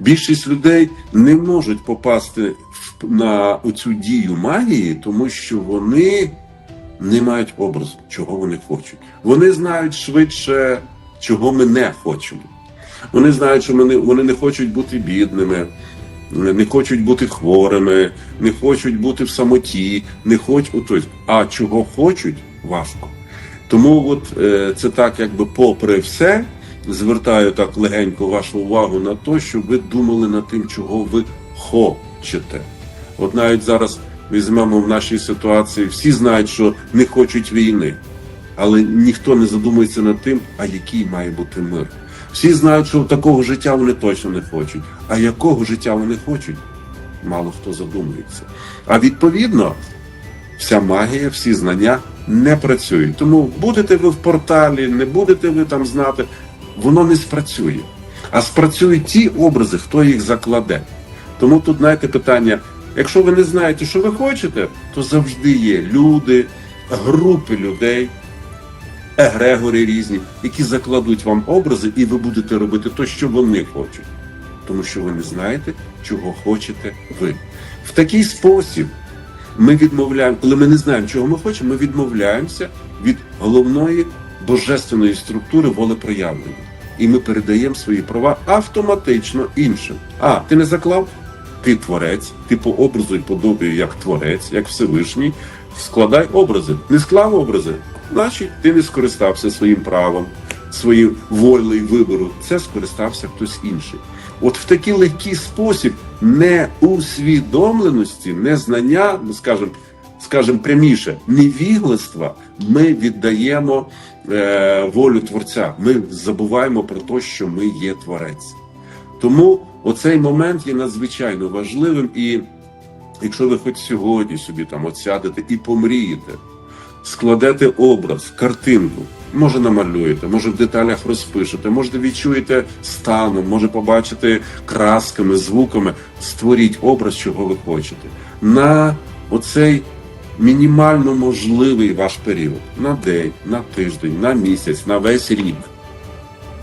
Більшість людей не можуть попасти на цю дію магії, тому що вони не мають образу, чого вони хочуть. Вони знають швидше, чого ми не хочемо. Вони знають, що вони не хочуть бути бідними, не хочуть бути хворими, не хочуть бути в самоті, не хочуть. Тобто, а чого хочуть, важко. Тому от е, це так, якби попри все, звертаю так легенько вашу увагу на те, щоб ви думали над тим, чого ви хочете. От навіть зараз візьмемо в нашій ситуації, всі знають, що не хочуть війни, але ніхто не задумується над тим, а який має бути мир. Всі знають, що такого життя вони точно не хочуть. А якого життя вони хочуть, мало хто задумується. А відповідно, вся магія, всі знання не працюють. Тому будете ви в порталі, не будете ви там знати, воно не спрацює. А спрацюють ті образи, хто їх закладе. Тому тут, знаєте, питання: якщо ви не знаєте, що ви хочете, то завжди є люди, групи людей, егрегори різні, які закладуть вам образи, і ви будете робити те, що вони хочуть. Тому що ви не знаєте, чого хочете ви. В такий спосіб ми відмовляємо, коли ми не знаємо, чого ми хочемо, ми відмовляємося від головної божественної структури волепроявлення. І ми передаємо свої права автоматично іншим. А, ти не заклав? Ти творець, ти по образу і подобію як творець, як Всевишній. Складай образи. Не склав образи, значить ти не скористався своїм правом, своїм волею вибору. Це скористався хтось інший. От в такий легкий спосіб неусвідомленості, незнання, ну, скажімо, скажімо пряміше, невігластва, ми віддаємо е, волю Творця. Ми забуваємо про те, що ми є творець. Тому оцей момент є надзвичайно важливим. І якщо ви хоч сьогодні собі там от і помрієте, складете образ, картинку, може намалюєте, може в деталях розпишете, може відчуєте станом, може побачите красками, звуками, створіть образ, чого ви хочете. На оцей мінімально можливий ваш період на день, на тиждень, на місяць, на весь рік.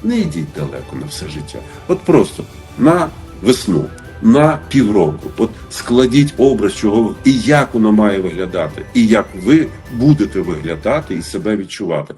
Не йдіть далеко на все життя. От просто на весну, на півроку. От складіть образ, чого і як воно має виглядати, і як ви будете виглядати і себе відчувати.